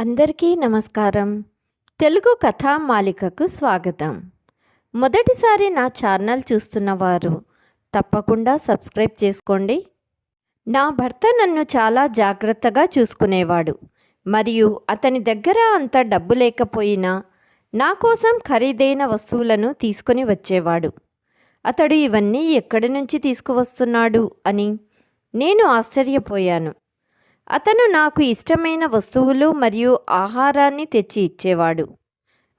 అందరికీ నమస్కారం. తెలుగు కథా మాలికకు స్వాగతం. మొదటిసారి నా ఛానల్ చూస్తున్న వారు తప్పకుండా సబ్స్క్రైబ్ చేసుకోండి. నా భర్త నన్ను చాలా జాగ్రత్తగా చూసుకునేవాడు. మరియు అతని దగ్గర అంత డబ్బు లేకపోయినా నా కోసం ఖరీదైన వస్తువులను తీసుకొని వచ్చేవాడు. అతడు ఇవన్నీ ఎక్కడి నుంచి తీసుకువస్తున్నాడు అని నేను ఆశ్చర్యపోయాను. అతను నాకు ఇష్టమైన వస్తువులు మరియు ఆహారాన్ని తెచ్చి ఇచ్చేవాడు.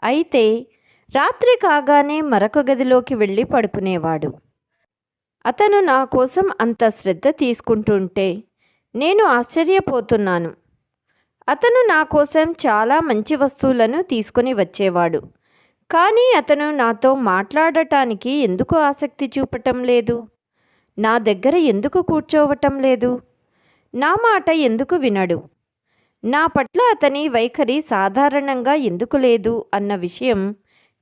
అయితే రాత్రి కాగానే మరొక గదిలోకి వెళ్ళి పడుకునేవాడు. అతను నా కోసం అంత శ్రద్ధ తీసుకుంటుంటే నేను ఆశ్చర్యపోతున్నాను. అతను నా కోసం చాలా మంచి వస్తువులను తీసుకొని వచ్చేవాడు. కానీ అతను నాతో మాట్లాడటానికి ఎందుకు ఆసక్తి చూపటం లేదు? నా దగ్గర ఎందుకు కూర్చోవటం లేదు? నా మాట ఎందుకు వినడు? నా పట్ల అతని వైఖరి సాధారణంగా ఎందుకు లేదు అన్న విషయం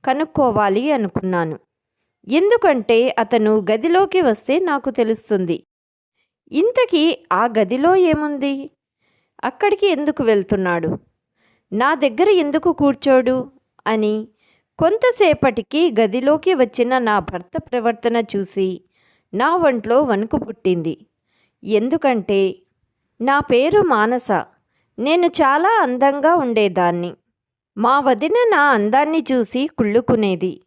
కనుక్కోవాలి అనుకున్నాను. ఎందుకంటే అతను గదిలోకి వస్తే నాకు తెలుస్తుంది. ఇంతకీ ఆ గదిలో ఏముంది? అక్కడికి ఎందుకు వెళ్తున్నాడు? నా దగ్గర ఎందుకు కూర్చోడు? అని కొంతసేపటికి గదిలోకి వచ్చిన నా భర్త ప్రవర్తన చూసి నా ఒంట్లో వణుకు పుట్టింది. ఎందుకంటే నా పేరు మానస. నేను చాలా అందంగా ఉండేదాన్ని. మా వదిన నా అందాన్ని చూసి కుళ్ళుకునేది.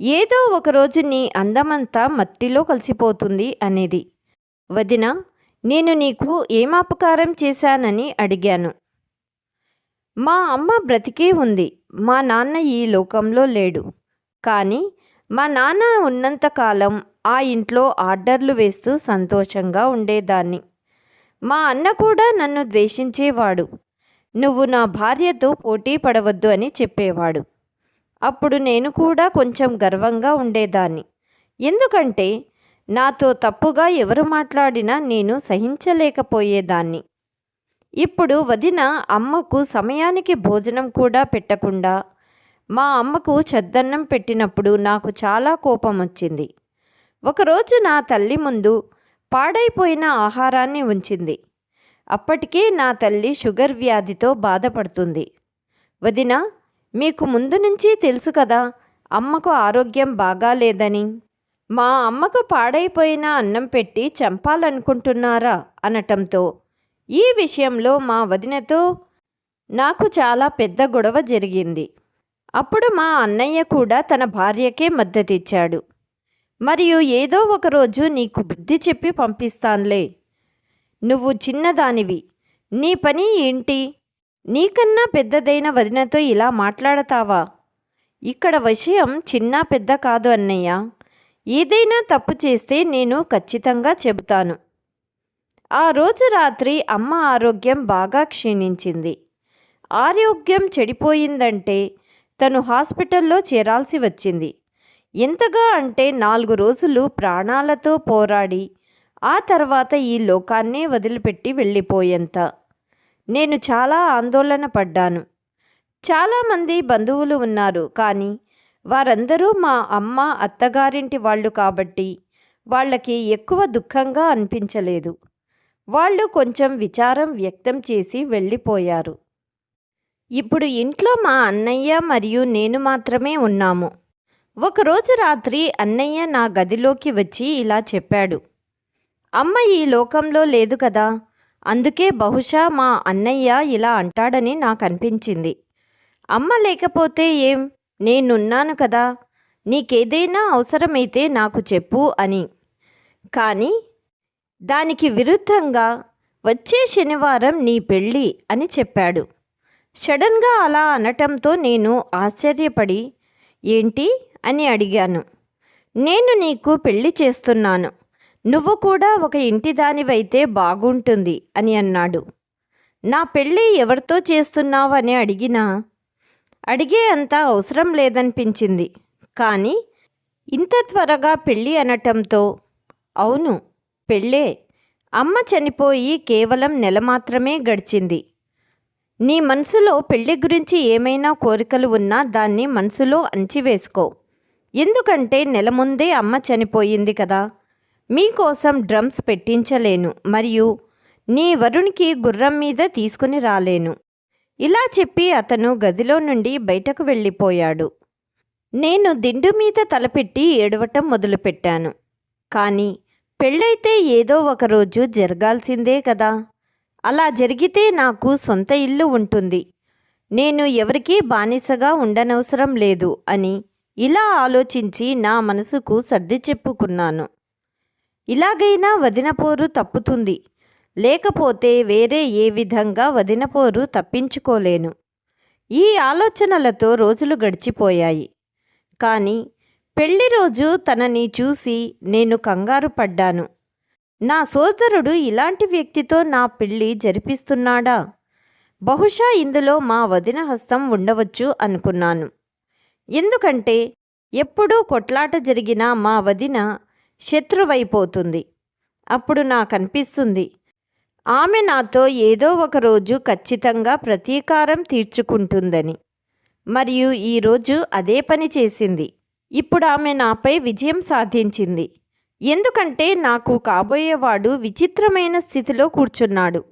ఏదో ఒకరోజు నీ అందమంతా మట్టిలో కలిసిపోతుంది అనేది. వదిన నేను నీకు ఏమాపకారం చేశానని అడిగాను. మా అమ్మ బ్రతికే ఉంది. మా నాన్న ఈ లోకంలో లేడు. కానీ మా నాన్న ఉన్నంతకాలం ఆ ఇంట్లో ఆర్డర్లు వేస్తూ సంతోషంగా ఉండేదాన్ని. మా అన్న కూడా నన్ను ద్వేషించేవాడు. నువ్వు నా భార్యతో పోటీ పడవద్దు అని చెప్పేవాడు. అప్పుడు నేను కూడా కొంచెం గర్వంగా ఉండేదాన్ని. ఎందుకంటే నాతో తప్పుగా ఎవరు మాట్లాడినా నేను సహించలేకపోయేదాన్ని. ఇప్పుడు వదిన అమ్మకు సమయానికి భోజనం కూడా పెట్టకుండా మా అమ్మకు చద్దన్నం పెట్టినప్పుడు నాకు చాలా కోపం వచ్చింది ఒకరోజు నా తల్లి ముందు పాడైపోయిన ఆహారాన్ని ఉంచింది. అప్పటికే నా తల్లి షుగర్ వ్యాధితో బాధపడుతుంది. వదిన మీకు ముందు నుంచి తెలుసు కదా అమ్మకు ఆరోగ్యం బాగాలేదని మా అమ్మకు పాడైపోయిన అన్నం పెట్టి చంపాలనుకుంటున్నారా అనటంతో ఈ విషయంలో మా వదినతో నాకు చాలా పెద్ద గొడవ జరిగింది. అప్పుడు మా అన్నయ్య కూడా తన భార్యకే మద్దతిచ్చాడు. మరియు ఏదో ఒకరోజు నీకు బుద్ధి చెప్పి పంపిస్తాన్లే. నువ్వు చిన్నదానివి. నీ పని ఏంటి? నీకన్నా పెద్దదైన వదినతో ఇలా మాట్లాడతావా? ఇక్కడ విషయం చిన్న పెద్ద కాదు అన్నయ్య. ఏదైనా తప్పు చేస్తే నేను ఖచ్చితంగా చెబుతాను. ఆ రోజు రాత్రి అమ్మ ఆరోగ్యం బాగా క్షీణించింది. ఆరోగ్యం చెడిపోయిందంటే తను హాస్పిటల్లో చేరాల్సి వచ్చింది. ఎంతగా అంటే నాలుగు రోజులు ప్రాణాలతో పోరాడి ఆ తర్వాత ఈ లోకాన్నే వదిలిపెట్టి వెళ్ళిపోయేంత. నేను చాలా ఆందోళన పడ్డాను. చాలామంది బంధువులు ఉన్నారు కానీ వారందరూ మా అమ్మ అత్తగారింటి వాళ్ళు కాబట్టి వాళ్ళకి ఎక్కువ దుఃఖంగా అనిపించలేదు. వాళ్ళు కొంచెం విచారం వ్యక్తం చేసి వెళ్ళిపోయారు. ఇప్పుడు ఇంట్లో మా అన్నయ్య మరియు నేను మాత్రమే ఉన్నాము. ఒకరోజు రాత్రి అన్నయ్య నా గదిలోకి వచ్చి ఇలా చెప్పాడు. అమ్మ ఈ లోకంలో లేదు కదా. అందుకే బహుశా మా అన్నయ్య ఇలా అంటాడని నాకు అనిపించింది అమ్మ లేకపోతే ఏం? నేనున్నాను కదా. నీకేదైనా అవసరమైతే నాకు చెప్పు అని. కానీ దానికి విరుద్ధంగా వచ్చే శనివారం నీ పెళ్ళి అని చెప్పాడు. సడన్గా అలా అనటంతో నేను ఆశ్చర్యపడి ఏంటి? అని అడిగాను. నేను నీకు పెళ్ళి చేస్తున్నాను. నువ్వు కూడా ఒక ఇంటి దానివైతే బాగుంటుంది అని అన్నాడు. నా పెళ్ళి ఎవరితో చేస్తున్నావు అని అడిగినా అడిగే అంత అవసరం లేదనిపించింది. కానీ ఇంత త్వరగా పెళ్ళి అనటంతో అవును పెళ్ళే. అమ్మ చనిపోయి కేవలం నెల మాత్రమే గడిచింది. నీ మనసులో పెళ్ళి గురించి ఏమైనా కోరికలు ఉన్నా దాన్ని మనసులో అంచివేసుకో. ఎందుకంటే నెల ముందే అమ్మ చనిపోయింది కదా. మీకోసం డ్రమ్స్ పెట్టించలేను మరియు నీ వరుణ్కి గుర్రం మీద తీసుకుని రాలేను. ఇలా చెప్పి అతను గదిలో నుండి బయటకు వెళ్ళిపోయాడు. నేను దిండు మీద తలపెట్టి ఏడవటం మొదలుపెట్టాను. కానీ పెళ్ళైతే ఏదో ఒకరోజు జరగాల్సిందే కదా. అలా జరిగితే నాకు సొంత ఇల్లు ఉంటుంది. నేను ఎవరికీ బానిసగా ఉండనవసరం లేదు అని ఇలా ఆలోచించి నా మనసుకు సర్ది చెప్పుకున్నాను. ఇలాగైనా వదినపోరు తప్పుతుంది. లేకపోతే వేరే ఏ విధంగా వదినపోరు తప్పించుకోలేను. ఈ ఆలోచనలతో రోజులు గడిచిపోయాయి. కానీ పెళ్ళి రోజు తనని చూసి నేను కంగారు పడ్డాను. నా సోదరుడు ఇలాంటి వ్యక్తితో నా పెళ్ళి జరిపిస్తున్నాడా? బహుశా ఇందులో మా వదిన హస్తం ఉండవచ్చు అనుకున్నాను. ఎందుకంటే ఎప్పుడూ కొట్లాట జరిగినా మా వదిన శత్రువైపోతుంది. అప్పుడు నాకనిపిస్తుంది ఆమె నాతో ఏదో ఒక రోజు ఖచ్చితంగా ప్రతీకారం తీర్చుకుంటుందని. మరియు ఈరోజు అదే పని చేసింది. ఇప్పుడు ఆమె నాపై విజయం సాధించింది. ఎందుకంటే నాకు కాబోయేవాడు విచిత్రమైన స్థితిలో కూర్చున్నాడు.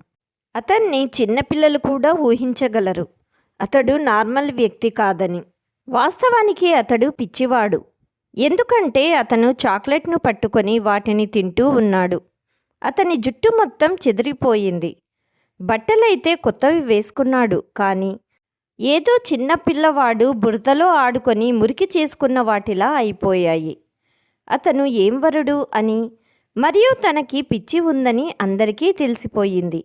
అతన్ని చిన్నపిల్లలు కూడా ఊహించగలరు. అతడు నార్మల్ వ్యక్తి కాదని. వాస్తవానికి అతడు పిచ్చివాడు. ఎందుకంటే అతను చాక్లెట్ను పట్టుకొని వాటిని తింటూ ఉన్నాడు. అతని జుట్టు మొత్తం చెదిరిపోయింది. బట్టలైతే కొత్తవి వేసుకున్నాడు కానీ ఏదో చిన్న పిల్లవాడు బురదలో ఆడుకొని మురికి చేసుకున్న వాటిలా అయిపోయాయి. అతను ఏం వరుడు అని మరియు తనకి పిచ్చి ఉందని అందరికీ తెలిసిపోయింది.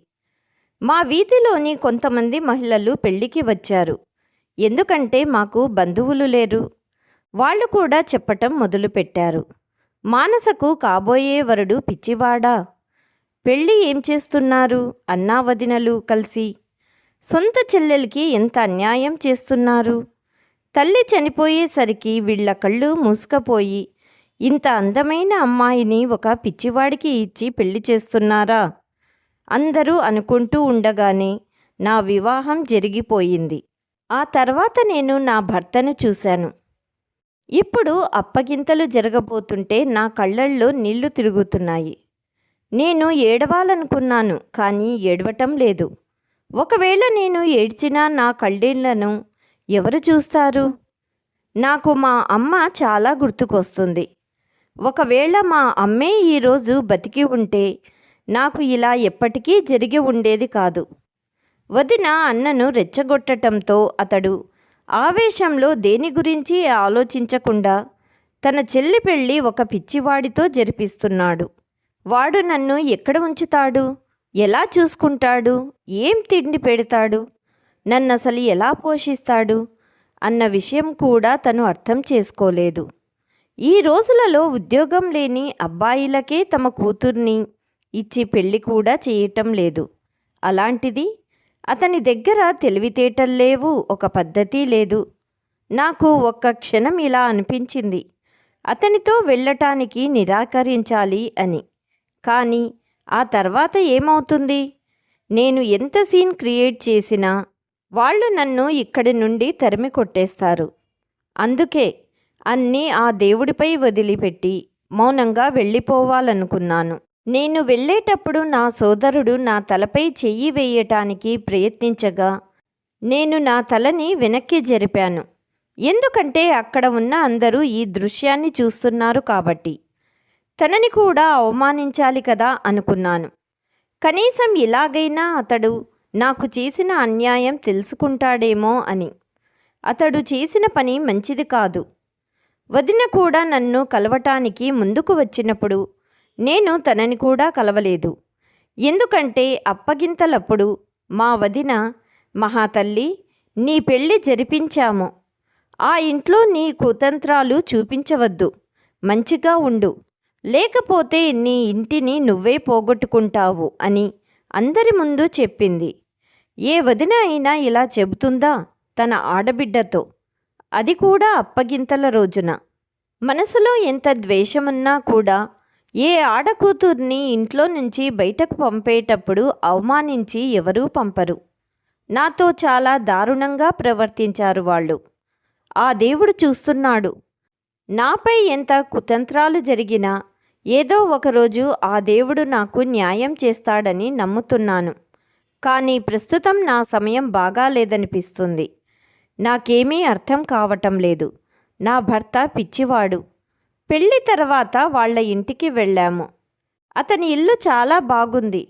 మా వీధిలోని కొంతమంది మహిళలు పెళ్ళికి వచ్చారు. ఎందుకంటే మాకు బంధువులు లేరు. వాళ్ళు కూడా చెప్పటం మొదలుపెట్టారు. మానసకు కాబోయే వరుడు పిచ్చివాడా? పెళ్ళి ఏం చేస్తున్నారు? అన్నా వదినలు కలిసి సొంత చెల్లెలకి ఎంత అన్యాయం చేస్తున్నారు? తల్లి చనిపోయేసరికి వీళ్ళ కళ్ళు మూసుకపోయి ఇంత అందమైన అమ్మాయిని ఒక పిచ్చివాడికి ఇచ్చి పెళ్ళి చేస్తున్నారా? అందరూ అనుకుంటూ ఉండగానే నా వివాహం జరిగిపోయింది. ఆ తర్వాత నేను నా భర్తను చూశాను. ఇప్పుడు అప్పగింతలు జరగబోతుంటే నా కళ్ళల్లో నీళ్ళు తిరుగుతున్నాయి. నేను ఏడవాలనుకున్నాను కానీ ఏడవటం లేదు. ఒకవేళ నేను ఏడ్చినా నా కళ్ళీళ్ళను ఎవరు చూస్తారు? నాకు మా అమ్మ చాలా గుర్తుకొస్తుంది. ఒకవేళ మా అమ్మే ఈరోజు బతికి ఉంటే నాకు ఇలా ఎప్పటికీ జరిగి ఉండేది కాదు. వదిన అన్నను రెచ్చగొట్టటంతో అతడు ఆవేశంలో దేని గురించి ఆలోచించకుండా తన చెల్లి పెళ్ళి ఒక పిచ్చివాడితో జరిపిస్తున్నాడు. వాడు నన్ను ఎక్కడ ఉంచుతాడు? ఎలా చూసుకుంటాడు? ఏం తిండి పెడతాడు? నన్ను అసలు ఎలా పోషిస్తాడు? అన్న విషయం కూడా తను అర్థం చేసుకోలేదు. ఈ రోజులలో ఉద్యోగం లేని అబ్బాయిలకే తమ కూతుర్ని ఇచ్చి పెళ్ళి కూడా చేయటం లేదు. అలాంటిది అతని దగ్గర తెలివితేటలు లేవు ఒక పద్ధతి లేదు. నాకు ఒక్క క్షణం ఇలా అనిపించింది. అతనితో వెళ్ళటానికి నిరాకరించాలి అని. కానీ ఆ తర్వాత ఏమవుతుంది? నేను ఎంత సీన్ క్రియేట్ చేసినా వాళ్ళు నన్ను ఇక్కడి నుండి తరిమి కొట్టేస్తారు. అందుకే అన్నీ ఆ దేవుడిపై వదిలిపెట్టి మౌనంగా వెళ్ళిపోవాలనుకున్నాను. నేను వెళ్ళేటప్పుడు నా సోదరుడు నా తలపై చెయ్యి వేయటానికి ప్రయత్నించగా నేను నా తలని వెనక్కి జరిపాను. ఎందుకంటే అక్కడ ఉన్న అందరూ ఈ దృశ్యాన్ని చూస్తున్నారు కాబట్టి. తనని కూడా అవమానించాలి కదా అనుకున్నాను. కనీసం ఇలాగైనా అతడు నాకు చేసిన అన్యాయం తెలుసుకుంటాడేమో అని. అతడు చేసిన పని మంచిది కాదు. వదిన కూడా నన్ను కలవటానికి ముందుకు వచ్చినప్పుడు నేను తనని కూడా కలవలేదు. ఎందుకంటే అప్పగింతలప్పుడు మా వదిన మహాతల్లి నీ పెళ్ళి జరిపించాము. ఆ ఇంట్లో నీ కుతంత్రాలు చూపించవద్దు. మంచిగా ఉండు. లేకపోతే నీ ఇంటిని నువ్వే పోగొట్టుకుంటావు అని అందరి ముందు చెప్పింది. ఏ వదిన అయినా ఇలా చెబుతుందా తన ఆడబిడ్డతో? అది కూడా అప్పగింతల రోజున. మనసులో ఎంత ద్వేషమున్నా కూడా ఏ ఆడకూతుర్ని ఇంట్లో నుంచి బయటకు పంపేటప్పుడు అవమానించి ఎవరూ పంపరు. నాతో చాలా దారుణంగా ప్రవర్తించారు వాళ్ళు. ఆ దేవుడు చూస్తున్నాడు. నాపై ఎంత కుతంత్రాలు జరిగినా ఏదో ఒకరోజు ఆ దేవుడు నాకు న్యాయం చేస్తాడని నమ్ముతున్నాను. కానీ ప్రస్తుతం నా సమయం బాగాలేదనిపిస్తుంది నాకేమీ అర్థం కావటం లేదు. నా భర్త పిచ్చివాడు. పెళ్ళి తర్వాత వాళ్ళ ఇంటికి వెళ్ళాము. అతని ఇల్లు చాలా బాగుంది.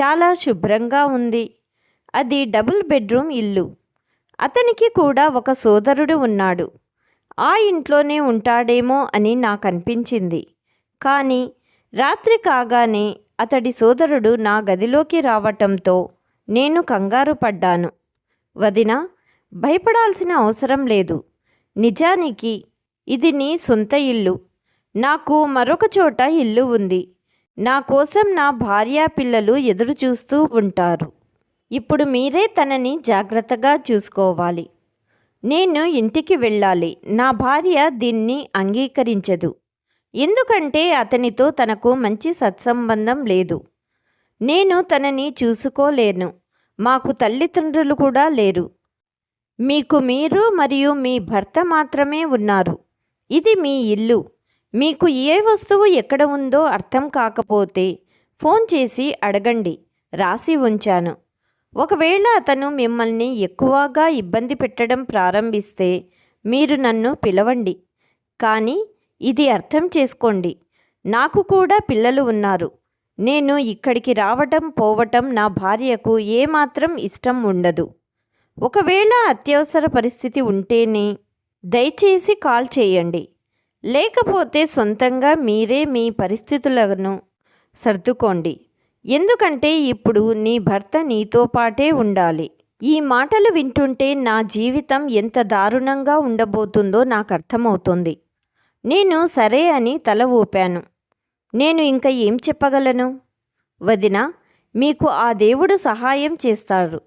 చాలా శుభ్రంగా ఉంది. అది డబుల్ బెడ్రూమ్ ఇల్లు. అతనికి కూడా ఒక సోదరుడు ఉన్నాడు. ఆ ఇంట్లోనే ఉంటాడేమో అని నాకు అనిపించింది కానీ రాత్రి కాగానే అతడి సోదరుడు నా గదిలోకి రావటంతో నేను కంగారు పడ్డాను. వదిన భయపడాల్సిన అవసరం లేదు. నిజానికి ఇది నీ సొంత ఇల్లు. నాకు మరొక చోట ఇల్లు ఉంది. నా కోసం నా భార్య పిల్లలు ఎదురు చూస్తూ ఉంటారు. ఇప్పుడు మీరే తనని జాగ్రత్తగా చూసుకోవాలి. నేను ఇంటికి వెళ్ళాలి. నా భార్య దీన్ని అంగీకరించదు. ఎందుకంటే అతనితో తనకు మంచి సత్సంబంధం లేదు. నేను తనని చూసుకోలేను. మాకు తల్లిదండ్రులు కూడా లేరు. మీకు మీరు మరియు మీ భర్త మాత్రమే ఉన్నారు. ఇది మీ ఇల్లు. మీకు ఏ వస్తువు ఎక్కడ ఉందో అర్థం కాకపోతే ఫోన్ చేసి అడగండి రాసి ఉంచాను. ఒకవేళ అతను మిమ్మల్ని ఎక్కువగా ఇబ్బంది పెట్టడం ప్రారంభిస్తే మీరు నన్ను పిలవండి. కానీ ఇది అర్థం చేసుకోండి. నాకు కూడా పిల్లలు ఉన్నారు. నేను ఇక్కడికి రావటం పోవటం నా భార్యకు ఏమాత్రం ఇష్టం ఉండదు. ఒకవేళ అత్యవసర పరిస్థితి ఉంటేనే దయచేసి కాల్ చేయండి. లేకపోతే సొంతంగా మీరే మీ పరిస్థితులను సర్దుకోండి. ఎందుకంటే ఇప్పుడు నీ భర్త నీతో పాటే ఉండాలి. ఈ మాటలు వింటుంటే నా జీవితం ఎంత దారుణంగా ఉండబోతుందో నాకు అర్థమవుతుంది. నేను సరే అని తల ఊపాను. నేను ఇంకా ఏం చెప్పగలను? వదిన మీకు ఆ దేవుడు సహాయం చేస్తాడు.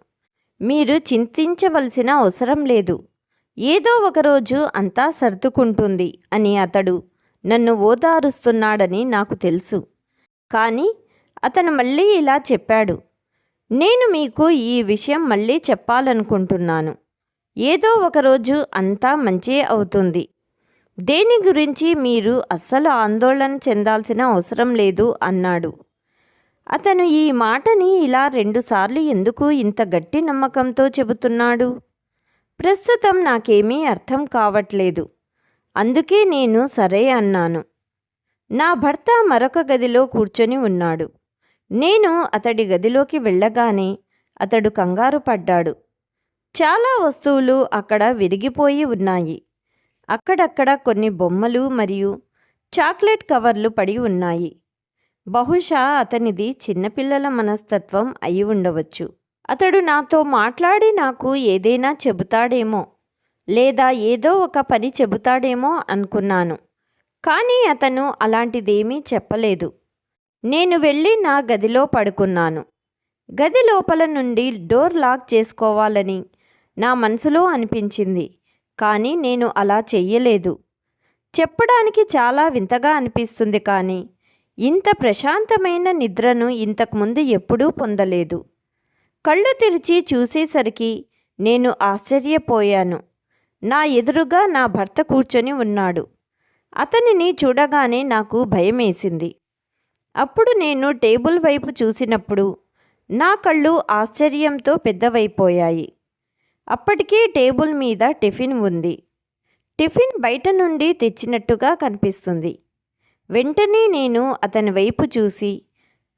మీరు చింతించవలసిన అవసరం లేదు. ఏదో ఒకరోజు అంతా సర్దుకుంటుంది అని అతడు నన్ను ఓదారుస్తున్నాడని నాకు తెలుసు. కానీ అతను మళ్ళీ ఇలా చెప్పాడు. నేను మీకు ఈ విషయం మళ్ళీ చెప్పాలనుకుంటున్నాను. ఏదో ఒకరోజు అంతా మంచే అవుతుంది. దేని గురించి మీరు అస్సలు ఆందోళన చెందాల్సిన అవసరం లేదు అన్నాడు. అతను ఈ మాటని ఇలా రెండుసార్లు ఎందుకు ఇంత గట్టి నమ్మకంతో చెబుతున్నాడు? ప్రస్తుతం నాకేమీ అర్థం కావట్లేదు. అందుకే నేను సరే అన్నాను. నా భర్త మరొక గదిలో కూర్చొని ఉన్నాడు. నేను అతడి గదిలోకి వెళ్ళగానే అతడు కంగారు పడ్డాడు. చాలా వస్తువులు అక్కడ విరిగిపోయి ఉన్నాయి. అక్కడక్కడ కొన్ని బొమ్మలు మరియు చాక్లెట్ కవర్లు పడి ఉన్నాయి. బహుశా అతనిది చిన్నపిల్లల మనస్తత్వం అయి ఉండవచ్చు. అతడు నాతో మాట్లాడి నాకు ఏదైనా చెబుతాడేమో లేదా ఏదో ఒక పని చెబుతాడేమో అనుకున్నాను. కానీ అతను అలాంటిదేమీ చెప్పలేదు. నేను వెళ్ళి నా గదిలో పడుకున్నాను. గది లోపల నుండి డోర్ లాక్ చేసుకోవాలని నా మనసులో అనిపించింది. కానీ నేను అలా చెయ్యలేదు. చెప్పడానికి చాలా వింతగా అనిపిస్తుంది కానీ ఇంత ప్రశాంతమైన నిద్రను ఇంతకుముందు ఎప్పుడూ పొందలేదు. కళ్ళు తెరిచి చూసేసరికి నేను ఆశ్చర్యపోయాను. నా ఎదురుగా నా భర్త కూర్చొని ఉన్నాడు. అతనిని చూడగానే నాకు భయమేసింది. అప్పుడు నేను టేబుల్ వైపు చూసినప్పుడు నా కళ్ళు ఆశ్చర్యంతో పెద్దవైపోయాయి. అప్పటికే టేబుల్ మీద టిఫిన్ ఉంది. టిఫిన్ బయట నుండి తెచ్చినట్టుగా కనిపిస్తుంది. వెంటనే నేను అతని వైపు చూసి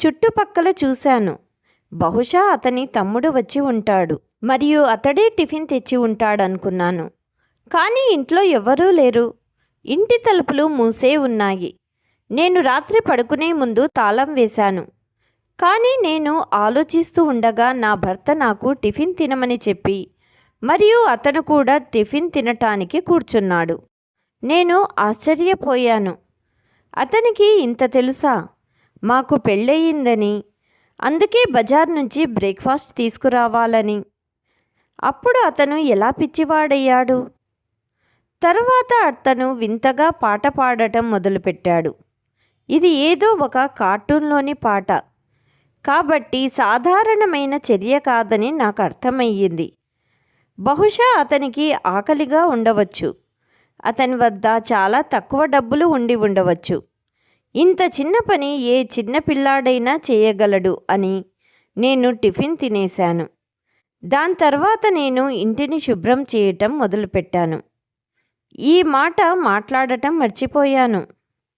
చుట్టుపక్కల చూశాను. బహుశా అతని తమ్ముడు వచ్చి ఉంటాడు. మరియు అతడే టిఫిన్ తెచ్చి ఉంటాడనుకున్నాను. కానీ ఇంట్లో ఎవరూ లేరు. ఇంటి తలుపులు మూసే ఉన్నాయి. నేను రాత్రి పడుకునే ముందు తాళం వేశాను. కానీ నేను ఆలోచిస్తూ ఉండగా నా భర్త నాకు టిఫిన్ తినమని చెప్పి మరియు అతను కూడా టిఫిన్ తినటానికి కూర్చున్నాడు. నేను ఆశ్చర్యపోయాను. అతనికి ఇంత తెలుసా? మాకు పెళ్ళయిందని అందుకే బజార్ నుంచి బ్రేక్ఫాస్ట్ తీసుకురావాలని. అప్పుడు అతను ఎలా పిచ్చివాడయ్యాడు? తరువాత అతను వింతగా పాట పాడటం మొదలుపెట్టాడు. ఇది ఏదో ఒక కార్టూన్లోని పాట. కాబట్టి సాధారణమైన చర్య కాదని నాకు అర్థమయ్యింది. బహుశా అతనికి ఆకలిగా ఉండవచ్చు. అతని వద్ద చాలా తక్కువ డబ్బులు ఉండి ఉండవచ్చు. ఇంత చిన్న పని ఏ చిన్న పిల్లాడైనా చేయగలడు అని నేను టిఫిన్ తినేశాను. దాని తర్వాత నేను ఇంటిని శుభ్రం చేయటం మొదలుపెట్టాను. ఈ మాట మాట్లాడటం మర్చిపోయాను.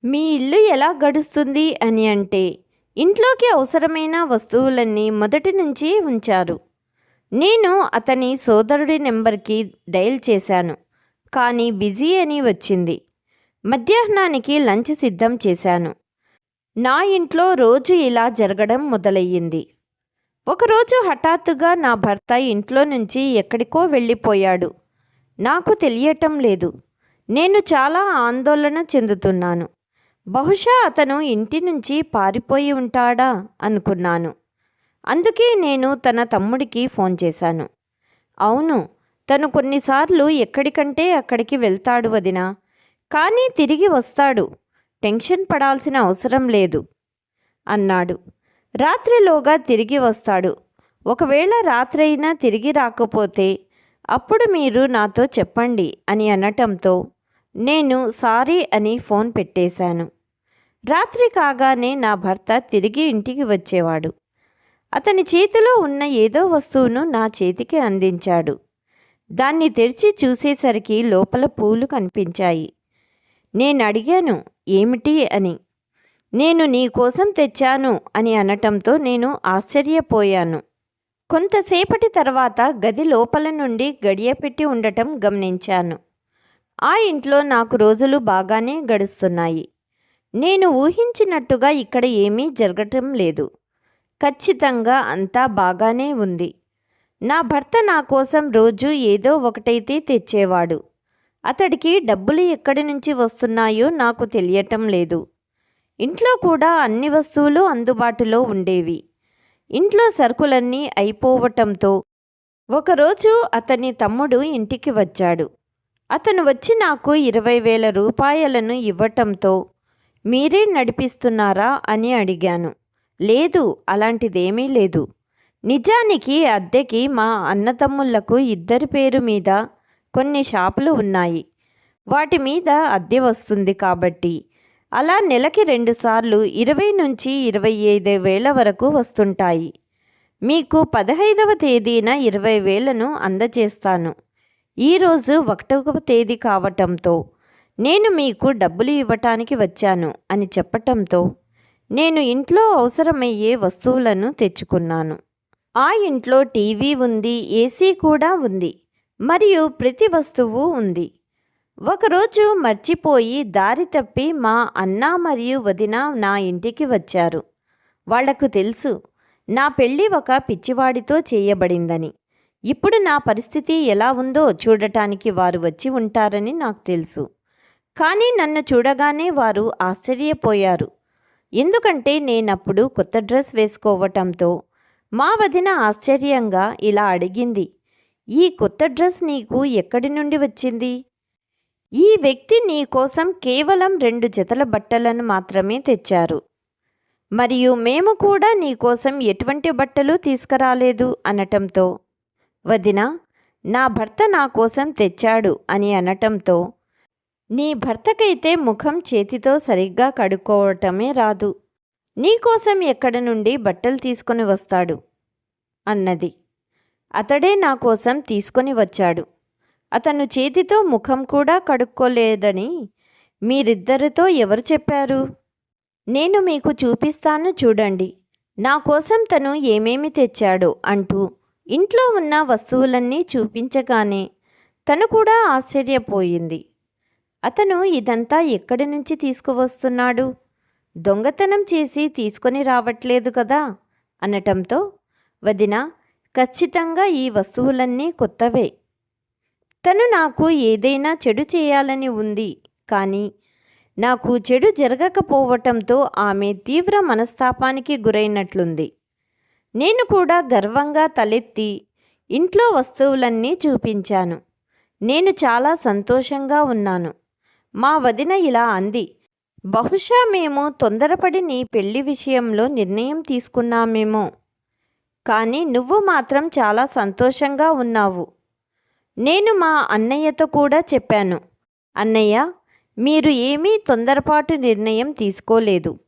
మీ ఇల్లు ఎలా గడుస్తుంది అని అంటే ఇంట్లోకి అవసరమైన వస్తువులన్నీ మొదటి నుంచి ఉంచారు. నేను అతని సోదరుడి నెంబర్కి డయల్ చేశాను. కానీ బిజీ అని వచ్చింది. మధ్యాహ్నానికి లంచ్ సిద్ధం చేశాను. నా ఇంట్లో రోజు ఇలా జరగడం మొదలయ్యింది. ఒకరోజు హఠాత్తుగా నా భర్త ఇంట్లో నుంచి ఎక్కడికో వెళ్ళిపోయాడు. నాకు తెలియటం లేదు. నేను చాలా ఆందోళన చెందుతున్నాను. బహుశా అతను ఇంటి నుంచి పారిపోయి ఉంటాడా అనుకున్నాను. అందుకే నేను తన తమ్ముడికి ఫోన్ చేశాను. అవును తను కొన్నిసార్లు ఎక్కడికంటే అక్కడికి వెళ్తాడు వదినా. కానీ తిరిగి వస్తాడు. టెన్షన్ పడాల్సిన అవసరం లేదు అన్నాడు. రాత్రిలోగా తిరిగి వస్తాడు. ఒకవేళ రాత్రైనా తిరిగి రాకపోతే అప్పుడు మీరు నాతో చెప్పండి అని అనటంతో నేను సారీ అని ఫోన్ పెట్టేశాను. రాత్రి కాగానే నా భర్త తిరిగి ఇంటికి వచ్చేవాడు. అతని చేతిలో ఉన్న ఏదో వస్తువును నా చేతికి అందించాడు. దాన్ని తెరిచి చూసేసరికి లోపల పూలు కనిపించాయి. నేను అడిగాను ఏమిటి అని. నేను నీ కోసం తెచ్చాను అని అనటంతో నేను ఆశ్చర్యపోయాను. కొంతసేపటి తర్వాత గది లోపల నుండి గడియపెట్టి ఉండటం గమనించాను. ఆ ఇంట్లో నాకు రోజులు బాగానే గడుస్తున్నాయి. నేను ఊహించినట్టుగా ఇక్కడ ఏమీ జరగటం లేదు. ఖచ్చితంగా అంతా బాగానే ఉంది. నా భర్త నా కోసం రోజు ఏదో ఒకటైతే తెచ్చేవాడు. అతడికి డబ్బులు ఎక్కడి నుంచి వస్తున్నాయో నాకు తెలియటం లేదు. ఇంట్లో కూడా అన్ని వస్తువులు అందుబాటులో ఉండేవి. ఇంట్లో సరుకులన్నీ అయిపోవటంతో ఒకరోజు అతని తమ్ముడు ఇంటికి వచ్చాడు. అతను వచ్చి నాకు ఇరవై వేల రూపాయలను ఇవ్వటంతో మీరే నడిపిస్తున్నారా? అని అడిగాను. లేదు అలాంటిదేమీ లేదు. నిజానికి అద్దెకి మా అన్నతమ్ముళ్ళకు ఇద్దరి పేరు మీద కొన్ని షాపులు ఉన్నాయి. వాటి మీద అద్దె వస్తుంది కాబట్టి. అలా నెలకి రెండుసార్లు ఇరవై నుంచి ఇరవై ఐదు వేల వరకు వస్తుంటాయి. మీకు పదహైదవ తేదీన ఇరవై వేలను అందజేస్తాను. ఈరోజు ఒకటవ తేదీ కావటంతో నేను మీకు డబ్బులు ఇవ్వటానికి వచ్చాను అని చెప్పటంతో నేను ఇంట్లో అవసరమయ్యే వస్తువులను తెచ్చుకున్నాను. ఆ ఇంట్లో టీవీ ఉంది ఏసీ కూడా ఉంది. మరియు ప్రతి వస్తువు ఉంది. ఒకరోజు మర్చిపోయి దారి తప్పి మా అన్న మరియు వదిన నా ఇంటికి వచ్చారు. వాళ్ళకు తెలుసు నా పెళ్ళి ఒక పిచ్చివాడితో చేయబడిందని. ఇప్పుడు నా పరిస్థితి ఎలా ఉందో చూడటానికి వారు వచ్చి ఉంటారని నాకు తెలుసు. కానీ నన్ను చూడగానే వారు ఆశ్చర్యపోయారు. ఎందుకంటే నేనప్పుడు కొత్త డ్రెస్ వేసుకోవటంతో మా వదిన ఆశ్చర్యంగా ఇలా అడిగింది ఈ కొత్త డ్రెస్ నీకు ఎక్కడి నుండి వచ్చింది? ఈ వ్యక్తి నీ కోసం కేవలం రెండు జతల బట్టలను మాత్రమే తెచ్చారు. మరియు మేము కూడా నీ కోసం ఎటువంటి బట్టలు తీసుకురాలేదు అనటంతో వదిన నా భర్త నా కోసం తెచ్చాడు అని అనటంతో నీ భర్తకైతే ముఖం చేతితో సరిగ్గా కడుక్కోవటమే రాదు. నీకోసం ఎక్కడ నుండి బట్టలు తీసుకొని వస్తాడు? అన్నది. అతడే నా కోసం తీసుకొని వచ్చాడు. అతను చేతితో ముఖం కూడా కడుక్కోలేదని మీరిద్దరితో ఎవరు చెప్పారు? నేను మీకు చూపిస్తాను చూడండి. నా కోసం తను ఏమేమి తెచ్చాడో అంటూ ఇంట్లో ఉన్న వస్తువులన్నీ చూపించగానే తను కూడా ఆశ్చర్యపోయింది. అతను ఇదంతా ఎక్కడి నుంచి తీసుకువస్తున్నాడు? దొంగతనం చేసి తీసుకొని రావట్లేదు కదా? అనటంతో వదిన ఖచ్చితంగా ఈ వస్తువులన్నీ కొత్తవే. తను నాకు ఏదైనా చెడు చేయాలని ఉంది. కానీ నాకు చెడు జరగకపోవటంతో ఆమె తీవ్ర మనస్తాపానికి గురైనట్లుంది. నేను కూడా గర్వంగా తలెత్తి ఇంట్లో వస్తువులన్నీ చూపించాను. నేను చాలా సంతోషంగా ఉన్నాను. మా వదిన ఇలా అంది. బహుశా మేము తొందరపడి నీ పెళ్ళి విషయంలో నిర్ణయం తీసుకున్నామేమో. కానీ నువ్వు మాత్రం చాలా సంతోషంగా ఉన్నావు. నేను మా అన్నయ్యతో కూడా చెప్పాను. అన్నయ్య మీరు ఏమీ తొందరపాటు నిర్ణయం తీసుకోలేదు.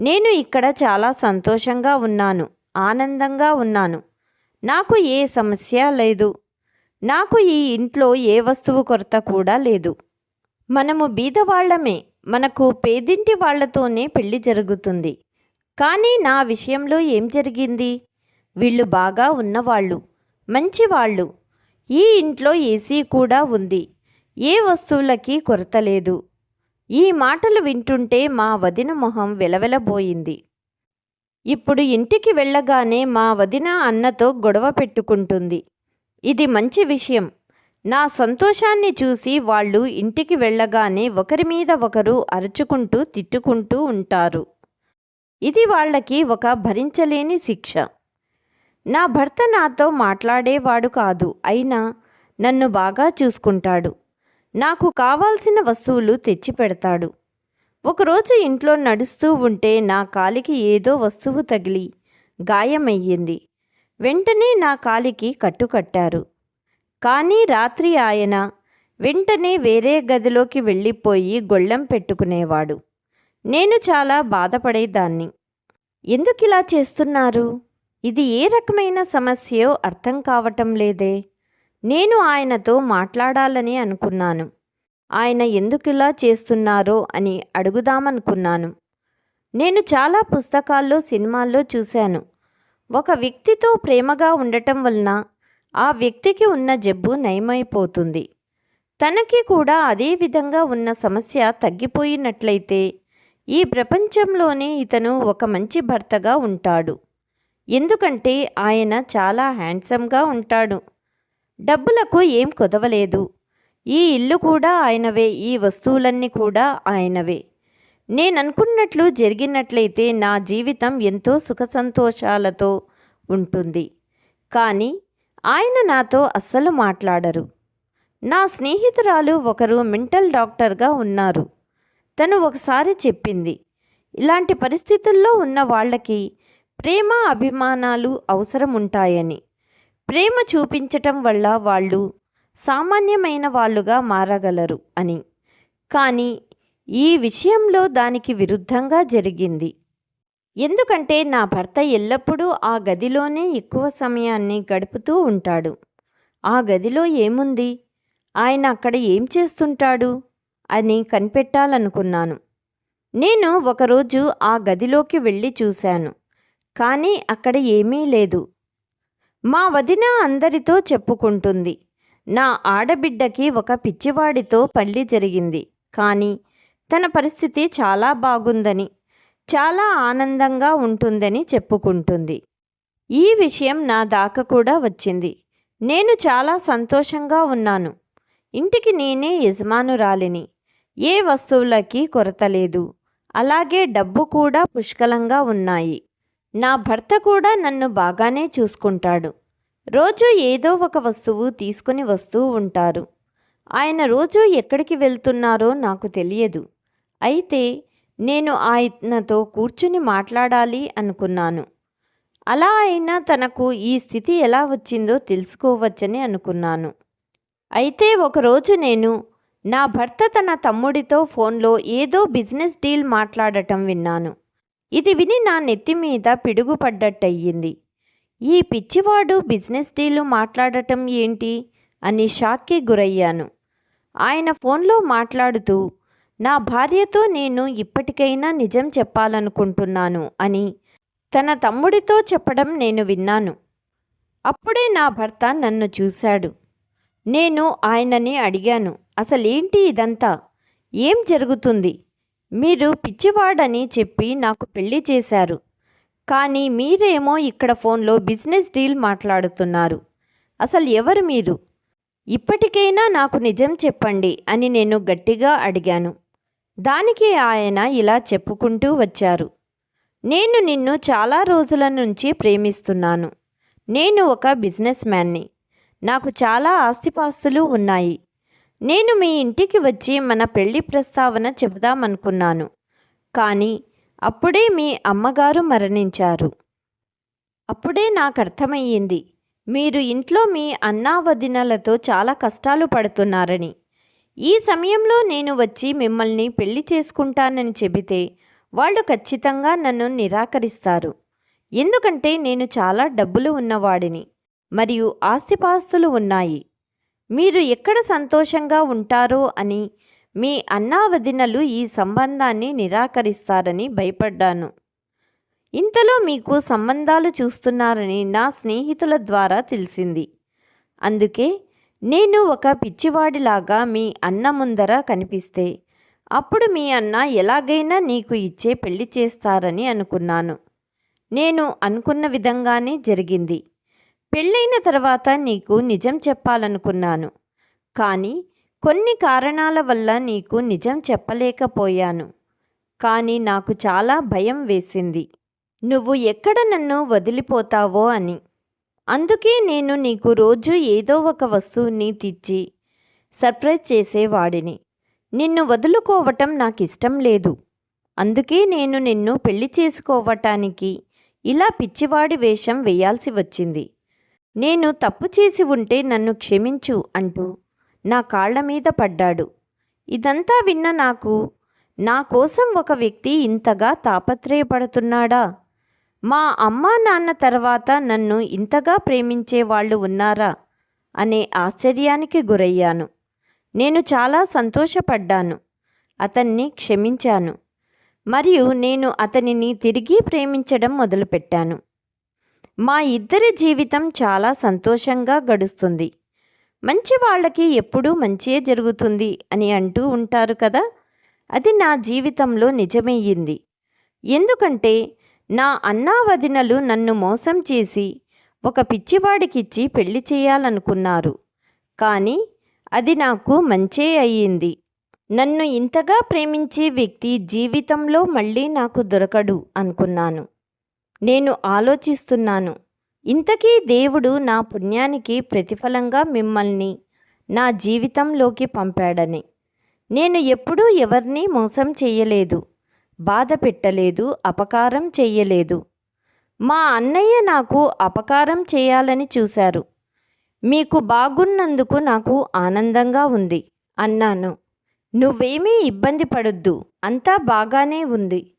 నేను ఇక్కడ చాలా సంతోషంగా ఉన్నాను ఆనందంగా ఉన్నాను. నాకు ఏ సమస్య లేదు. నాకు ఈ ఇంట్లో ఏ వస్తువు కొరత కూడా లేదు. మనము బీదవాళ్ళమే మనకు పేదింటి వాళ్ళతోనే పెళ్ళి జరుగుతుంది. కానీ నా విషయంలో ఏం జరిగింది? వీళ్ళు బాగా ఉన్నవాళ్ళు మంచివాళ్ళు. ఈ ఇంట్లో ఏసీ కూడా ఉంది. ఏ వస్తువులకి కొరత లేదు. ఈ మాటలు వింటుంటే మా వదిన మొహం వెలవెలబోయింది. ఇప్పుడు ఇంటికి వెళ్ళగానే మా వదిన అన్నతో గొడవ పెట్టుకుంటుంది. ఇది మంచి విషయం. నా సంతోషాన్ని చూసి వాళ్ళు ఇంటికి వెళ్ళగానే ఒకరి మీద ఒకరు అరుచుకుంటూ తిట్టుకుంటూ ఉంటారు. ఇది వాళ్ళకి ఒక భరించలేని శిక్ష. నా భర్త నాతో మాట్లాడేవాడు కాదు అయినా నన్ను బాగా చూసుకుంటాడు. నాకు కావాల్సిన వస్తువులు తెచ్చిపెడతాడు ఒకరోజు ఇంట్లో నడుస్తూ ఉంటే నా కాలికి ఏదో వస్తువు తగిలి గాయమయ్యింది. వెంటనే నా కాలికి కట్టుకట్టారు కానీ రాత్రి ఆయన వెంటనే వేరే గదిలోకి వెళ్ళిపోయి గొళ్ళెం పెట్టుకునేవాడు. నేను చాలా బాధపడేదాన్ని. ఎందుకిలా చేస్తున్నారు? ఇది ఏ రకమైన సమస్యో అర్థం కావటం లేదే. నేను ఆయనతో మాట్లాడాలని అనుకున్నాను. ఆయన ఎందుకు ఇలా చేస్తున్నారో అని అడుగుదామనుకున్నాను. నేను చాలా పుస్తకాల్లో సినిమాల్లో చూశాను. ఒక వ్యక్తితో ప్రేమగా ఉండటం వలన ఆ వ్యక్తికి ఉన్న జబ్బు నయమైపోతుంది. తనకి కూడా అదే విధంగా ఉన్న సమస్య తగ్గిపోయినట్లయితే ఈ ప్రపంచంలోనే ఇతను ఒక మంచి భర్తగా ఉంటాడు. ఎందుకంటే ఆయన చాలా హ్యాండ్సమ్గా ఉంటాడు. డబ్బులకు ఏం కుదవలేదు. ఈ ఇల్లు కూడా ఆయనవే ఈ వస్తువులన్నీ కూడా ఆయనవే. నేననుకున్నట్లు జరిగినట్లయితే నా జీవితం ఎంతో సుఖ సంతోషాలతో ఉంటుంది. కానీ ఆయన నాతో అస్సలు మాట్లాడరు. నా స్నేహితురాలు ఒకరు మెంటల్ డాక్టర్గా ఉన్నారు. తను ఒకసారి చెప్పింది ఇలాంటి పరిస్థితుల్లో ఉన్న వాళ్ళకి ప్రేమ అభిమానాలు అవసరం ఉంటాయని ప్రేమ చూపించటం వల్ల వాళ్ళు సామాన్యమైన వాళ్ళుగా మారగలరు అని. కానీ ఈ విషయంలో దానికి విరుద్ధంగా జరిగింది. ఎందుకంటే నా భర్త ఎల్లప్పుడూ ఆ గదిలోనే ఎక్కువ సమయాన్ని గడుపుతూ ఉంటాడు. ఆ గదిలో ఏముంది? ఆయన అక్కడ ఏం చేస్తుంటాడు? అని కనిపెట్టాలనుకున్నాను. నేను ఒకరోజు ఆ గదిలోకి వెళ్ళి చూశాను. కానీ అక్కడ ఏమీ లేదు. మా వదిన అందరితో చెప్పుకుంటుంది. నా ఆడబిడ్డకి ఒక పిచ్చివాడితో పెళ్ళి జరిగింది. కానీ తన పరిస్థితి చాలా బాగుందని చాలా ఆనందంగా ఉంటుందని చెప్పుకుంటుంది. ఈ విషయం నా దాకా కూడా వచ్చింది. నేను చాలా సంతోషంగా ఉన్నాను. ఇంటికి నేనే యజమానురాలిని. ఏ వస్తువులకి కొరత లేదు. అలాగే డబ్బు కూడా పుష్కలంగా ఉన్నాయి. నా భర్త కూడా నన్ను బాగానే చూసుకుంటాడు. రోజు ఏదో ఒక వస్తువు తీసుకుని వస్తూ ఉంటారు. ఆయన రోజు ఎక్కడికి వెళ్తున్నారో నాకు తెలియదు. అయితే నేను ఆయనతో కూర్చుని మాట్లాడాలి అనుకున్నాను. అలా అయినా తనకు ఈ స్థితి ఎలా వచ్చిందో తెలుసుకోవచ్చని అనుకున్నాను. అయితే ఒకరోజు నేను నా భర్త తన తమ్ముడితో ఫోన్లో ఏదో బిజినెస్ డీల్ మాట్లాడటం విన్నాను. ఇది విని నా నెత్తి మీద పిడుగుపడ్డట్టయింది. ఈ పిచ్చివాడు బిజినెస్ డీలు మాట్లాడటం ఏంటి? అని షాక్కి గురయ్యాను. ఆయన ఫోన్లో మాట్లాడుతూ నా భార్యతో నేను ఇప్పటికైనా నిజం చెప్పాలనుకుంటున్నాను అని తన తమ్ముడితో చెప్పడం నేను విన్నాను. అప్పుడే నా భర్త నన్ను చూశాడు. నేను ఆయనని అడిగాను అసలేంటి ఇదంతా? ఏం జరుగుతుంది? మీరు పిచ్చివాడని చెప్పి నాకు పెళ్ళి చేశారు. కానీ మీరేమో ఇక్కడ ఫోన్లో బిజినెస్ డీల్ మాట్లాడుతున్నారు. అసలు ఎవరు మీరు? ఇప్పటికైనా నాకు నిజం చెప్పండి అని నేను గట్టిగా అడిగాను. దానికి ఆయన ఇలా చెప్పుకుంటూ వచ్చారు. నేను నిన్ను చాలా రోజుల నుంచి ప్రేమిస్తున్నాను. నేను ఒక బిజినెస్ మ్యాన్ని. నాకు చాలా ఆస్తిపాస్తులు ఉన్నాయి. నేను మీ ఇంటికి వచ్చి మన పెళ్ళి ప్రస్తావన చెబుదామనుకున్నాను. కానీ అప్పుడే మీ అమ్మగారు మరణించారు. అప్పుడే నాకు అర్థమయ్యింది మీరు ఇంట్లో మీ అన్నా వదినలతో చాలా కష్టాలు పడుతున్నారని. ఈ సమయంలో నేను వచ్చి మిమ్మల్ని పెళ్ళి చేసుకుంటానని చెబితే వాళ్ళు ఖచ్చితంగా నన్ను నిరాకరిస్తారు. ఎందుకంటే నేను చాలా డబ్బులు ఉన్నవాడిని మరియు ఆస్తిపాస్తులు ఉన్నాయి. మీరు ఎక్కడ సంతోషంగా ఉంటారో అని మీ అన్నా వదినలు ఈ సంబంధాన్ని నిరాకరిస్తారని భయపడ్డాను. ఇంతలో మీకు సంబంధాలు చూస్తున్నారని నా స్నేహితుల ద్వారా తెలిసింది. అందుకే నేను ఒక పిచ్చివాడిలాగా మీ అన్న ముందర కనిపిస్తే అప్పుడు మీ అన్న ఎలాగైనా నీకు ఇచ్చే పెళ్ళి చేస్తారని అనుకున్నాను. నేను అనుకున్న విధంగానే జరిగింది. పెళ్ళైన తర్వాత నీకు నిజం చెప్పాలనుకున్నాను. కానీ కొన్ని కారణాల వల్ల నీకు నిజం చెప్పలేకపోయాను. కానీ నాకు చాలా భయం వేసింది. నువ్వు ఎక్కడ నన్ను వదిలిపోతావో అని. అందుకే నేను నీకు రోజు ఏదో ఒక వస్తువుని తెచ్చి సర్ప్రైజ్ చేసేవాడిని. నిన్ను వదులుకోవటం నాకు ఇష్టం లేదు. అందుకే నేను నిన్ను పెళ్ళి చేసుకోవటానికి ఇలా పిచ్చివాడి వేషం వేయాల్సి వచ్చింది. నేను తప్పు చేసి ఉంటే నన్ను క్షమించు అంటూ నా కాళ్ళ మీద పడ్డాడు. ఇదంతా విన్న నాకు నా కోసం ఒక వ్యక్తి ఇంతగా తాపత్రయపడుతున్నాడా? మా అమ్మా నాన్న తర్వాత నన్ను ఇంతగా ప్రేమించే వాళ్ళు ఉన్నారా? అనే ఆశ్చర్యానికి గురయ్యాను. నేను చాలా సంతోషపడ్డాను. అతన్ని క్షమించాను. మరియు నేను అతనిని తిరిగి ప్రేమించడం మొదలుపెట్టాను. మా ఇద్దరి జీవితం చాలా సంతోషంగా గడుస్తుంది. మంచి వాళ్ళకి ఎప్పుడూ మంచియే జరుగుతుంది అని అంటూ ఉంటారు కదా? అది నా జీవితంలో నిజమయ్యింది. ఎందుకంటే నా అన్నా వదినలు నన్ను మోసం చేసి ఒక పిచ్చివాడికిచ్చి పెళ్ళి చేయాలనుకున్నారు. కానీ అది నాకు మంచే అయ్యింది. నన్ను ఇంతగా ప్రేమించే వ్యక్తి జీవితంలో మళ్ళీ నాకు దొరకడు అనుకున్నాను. నేను ఆలోచిస్తున్నాను. ఇంతకీ దేవుడు నా పుణ్యానికి ప్రతిఫలంగా మిమ్మల్ని నా జీవితంలోకి పంపాడని. నేను ఎప్పుడూ ఎవరిని మోసం చేయలేదు బాధ పెట్టలేదు అపకారం చేయలేదు. మా అన్నయ్య నాకు అపకారం చేయాలని చూశారు. మీకు బాగున్నందుకు నాకు ఆనందంగా ఉంది అన్నాను. నువ్వేమీ ఇబ్బంది పడొద్దు అంతా బాగానే ఉంది.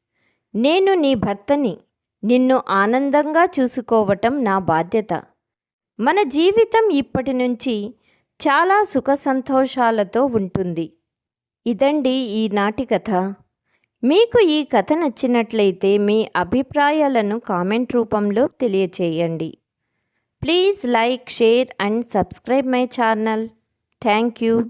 నేను నీ భర్తని నిన్ను ఆనందంగా చూసుకోవటం నా బాధ్యత. మన జీవితం ఇప్పటి నుంచి చాలా సుఖ సంతోషాలతో ఉంటుంది. ఇదండి ఈనాటి కథ. మీకు ఈ కథ నచ్చినట్లయితే మీ అభిప్రాయాలను కామెంట్ రూపంలో తెలియచేయండి. Please like share and subscribe my channel. Thank you.